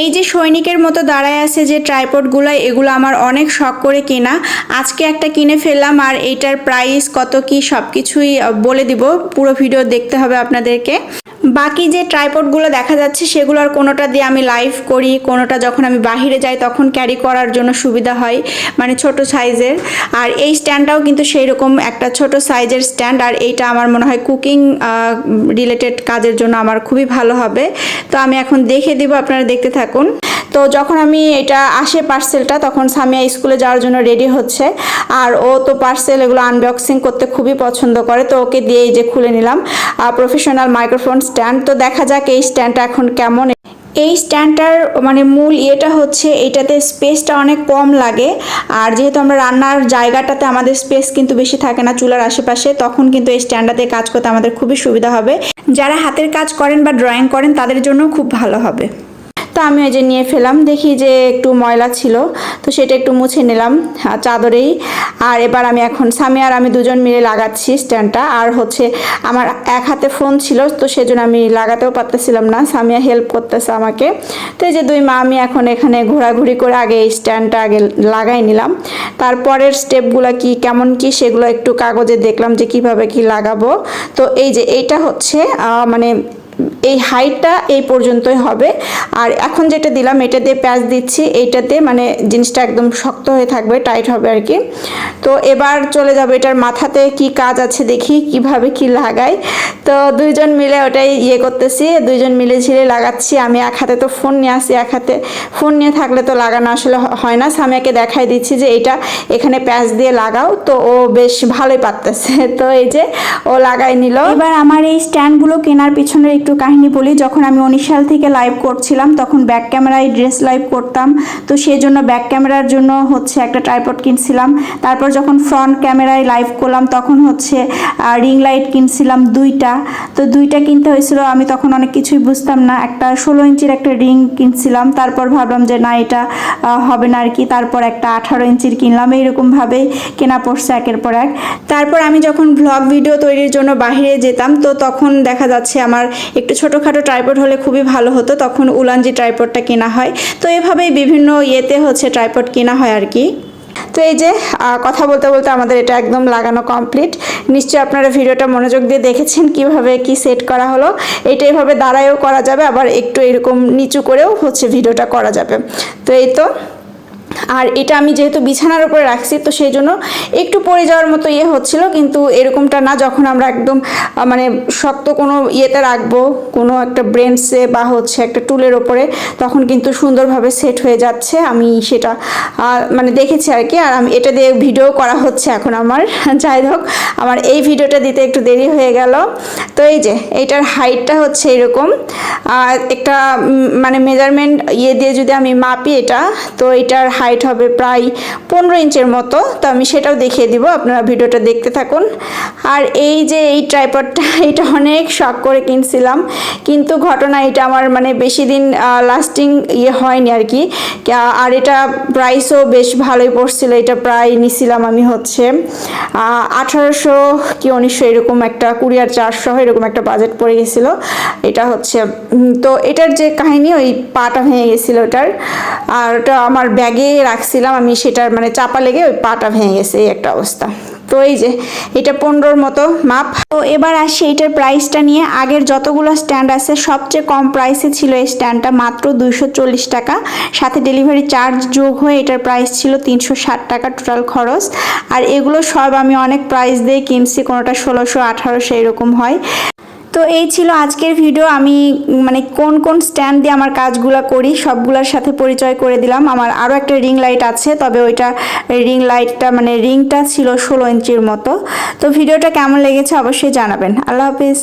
এই যে সৈনিকের মতো দাঁড়ায় আছে যে ট্রাইপডগুলো এগুলো আমার অনেক শখ করে কেনা। আজকে একটা কিনে ফেললাম আর এইটার প্রাইস কত কি সব কিছুই বলে দিব। পুরো ভিডিও দেখতে হবে আপনাদেরকে। বাকি যে ট্রাইপডগুলো দেখা যাচ্ছে সেগুলোর কোনোটা দিয়ে আমি লাইভ করি, কোনোটা যখন আমি বাহিরে যাই তখন ক্যারি করার জন্য সুবিধা হয় মানে ছোট সাইজের আর এই স্ট্যান্ডটাও কিন্তু সেই রকম একটা ছোট সাইজের স্ট্যান্ড আর এইটা আমার মনে হয় কুকিং রিলেটেড কাজের জন্য আমার খুবই ভালো হবে। তো আমি এখন দেখে দিব, আপনারা দেখতে থাকুন। তো যখন আমি এটা আসে পার্সেলটা তখন সামিয়া স্কুলে যাওয়ার জন্য রেডি হচ্ছে। আর ও তো পার্সেল এগুলো আনবক্সিং করতে খুবই পছন্দ করে, তো ওকে দিয়ে এই যে খুলে নিলাম। প্রফেশনাল মাইক্রোফোন স্ট্যান্ড তো দেখা যাক এই স্ট্যান্ডটা এখন কেমন। এই স্ট্যান্ডটার মানে মূল ইয়েটা হচ্ছে এইটাতে স্পেসটা অনেক কম লাগে। আর যেহেতু আমরা রান্নার জায়গাটাতে আমাদের স্পেস কিন্তু বেশি থাকে না চুলার আশেপাশে, তখন কিন্তু এই স্ট্যান্ডটাতে কাজ করতে আমাদের খুবই সুবিধা হবে। যারা হাতের কাজ করেন বা ড্রয়িং করেন, তাদের জন্য খুব ভালো হবে। তো আমি ওই যে নিয়ে ফেলাম, দেখি যে একটু ময়লা ছিল, তো সেটা একটু মুছে নিলাম চাদরেই। আর এবার আমি এখন, স্বামী আর আমি দুজন মিলে লাগাচ্ছি স্ট্যান্ডটা, আর হচ্ছে আমার এক হাতে ফোন ছিল, তো সেজন্য আমি লাগাতেও পারতেছিলাম না সামিয়া হেল্প করতেছে আমাকে। তো এই যে দুই মা, আমি এখন এখানে ঘোরাঘুরি করে আগে এই স্ট্যান্ডটা আগে লাগাই নিলাম। তারপরের স্টেপগুলো কি, কেমন কি, সেগুলো একটু কাগজে দেখলাম যে কীভাবে কি লাগাবো। তো এই যে এইটা হচ্ছে মানে এই হাইটটা এই পর্যন্তই হবে। আর এখন যেটা দিলাম, এটা দিয়ে প্যাচ দিচ্ছি। এইটাতে মানে জিনিসটা একদম শক্ত হয়ে থাকবে টাইট হবে আর কি। তো এবার চলে যাবে, এটার মাথাতে কি কাজ আছে দেখি, কীভাবে কি লাগাই। তো দুইজন মিলে ওটাই ইয়ে করতেছি, দুইজন মিলে ঝিলে লাগাচ্ছি। আমি এক হাতে তো ফোন নিয়ে আসি, এক হাতে ফোন নিয়ে থাকলে তো লাগানো আসলে হয় না। সামিয়াকে দেখাই দিচ্ছি যে এটা এখানে প্যাচ দিয়ে লাগাও। তো ও বেশ ভালোই পারতেছে। তো এই যে ও লাগাই নিল। এবার আমার এই স্ট্যান্ডগুলো কেনার পিছনের একটু কাহিনী বলি, যখন আমি উনিশ সাল থেকে লাইভ করছিলাম, তখন ব্যাক ক্যামেরায় ড্রেস লাইভ করতাম। তো সেই জন্য ব্যাক ক্যামেরার জন্য হচ্ছে একটা ট্রাইপড কিনছিলাম। তারপর যখন ফ্রন্ট ক্যামেরায় লাইভ করলাম, তখন হচ্ছে রিং লাইট কিনছিলাম দুইটা। তো দুইটা কিনতে হয়েছিল, আমি তখন অনেক কিছুই বুঝতাম না। একটা ষোলো ইঞ্চির একটা রিং কিনছিলাম, তারপর ভাবলাম যে না, এটা হবে না আর কি তারপর একটা আঠারো ইঞ্চির কিনলাম এইরকমভাবেই কেনা পড়ছে একের পর এক। তারপর আমি যখন ভ্লগ ভিডিও তৈরির জন্য বাইরে যেতাম, তো তখন দেখা যাচ্ছে আমার একটু ছোটোখাটো ট্রাইপড হলে খুবই ভালো হতো, তখন উলানজি ট্রাইপডটা কেনা হয়। তো এভাবেই বিভিন্ন ইয়েতে হচ্ছে ট্রাইপড কেনা হয় আর কি। তো এই যে কথা বলতে বলতে আমাদের এটা একদম লাগানো কমপ্লিট নিশ্চয়ই আপনারা ভিডিওটা মনোযোগ দিয়ে দেখেছেন কীভাবে কি সেট করা হলো। এটা এভাবে দাঁড়ায়ও করা যাবে, আবার একটু এরকম নিচু করেও হচ্ছে ভিডিওটা করা যাবে। তো এই তো। আর এটা আমি যেহেতু বিছানার উপরে রাখছি, তো সেই জন্য একটু পড়ে যাওয়ার মতো ইয়ে হচ্ছিল, কিন্তু এরকমটা না, যখন আমরা একদম মানে শক্ত কোনো ইয়েতে রাখব, কোনো একটা ব্রেঞ্চে বা হচ্ছে একটা টুলের ওপরে, তখন কিন্তু সুন্দরভাবে সেট হয়ে যাচ্ছে। আমি সেটা মানে দেখেছি আর কি, আর আমি এটা দিয়ে ভিডিও করা হচ্ছে এখন আমার। যাই হোক, আমার এই ভিডিওটা দিতে একটু দেরি হয়ে গেল। তো এই যে, এইটার হাইটটা হচ্ছে এরকম। একটা মানে মেজারমেন্ট ইয়ে দিয়ে যদি আমি মাপি এটা, তো এটার হাইট হবে প্রায় পনেরো ইঞ্চের মতো। তো আমি সেটাও দেখিয়ে দিব, আপনারা ভিডিওটা দেখতে থাকুন। আর এই যে এই ট্রাইপডটা এটা অনেক শখ করে কিনছিলাম। কিন্তু ঘটনা এটা আমার মানে বেশি দিন লাস্টিং ইয়ে হয়নি আর কি। আর এটা প্রাইসও বেশ ভালোই পড়ছিল, এটা প্রায় নিছিলাম আমি হচ্ছে আঠারোশো কি উনিশশো এরকম একটা কুড়ি আর চারশো এরকম একটা বাজেট পড়ে গেছিল। এটা হচ্ছে তো এটার যে কাহিনী, ওই পাটা ভেঙে গেছিল ওটার। আর ওটা আমার ব্যাগে রাখছিলাম, আমি সেটার মানে চাপা লেগে ওই পাটা ভেঙে গেছে, এই একটা অবস্থা। তো এই যে, এটা পনেরোর মতো মাপ। তো এবার আসি এটার প্রাইসটা নিয়ে। আগের যতগুলো স্ট্যান্ড আছে, সবচেয়ে কম প্রাইসে ছিল এই স্ট্যান্ডটা মাত্র দুইশো চল্লিশ টাকা। সাথে ডেলিভারি চার্জ যোগ হয়ে এটার প্রাইস ছিল তিনশো ষাট টাকা টোটাল খরচ। আর এগুলো সব আমি অনেক প্রাইস দিয়ে কিনছি, কোনোটা ষোলোশো আঠারোশো এরকম হয়। তো এই ছিল আজকের ভিডিও আমি মানে কোন কোন স্ট্যান্ড দিয়ে আমার কাজগুলো করি, সবগুলোর সাথে পরিচয় করে দিলাম। আমার আরও একটা রিং লাইট আছে, তবে ওইটা রিং লাইটটা মানে রিংটা ছিল ষোলো ইঞ্চির মতো। তো ভিডিওটা কেমন লেগেছে অবশ্যই জানাবেন। আল্লাহ হাফিজ।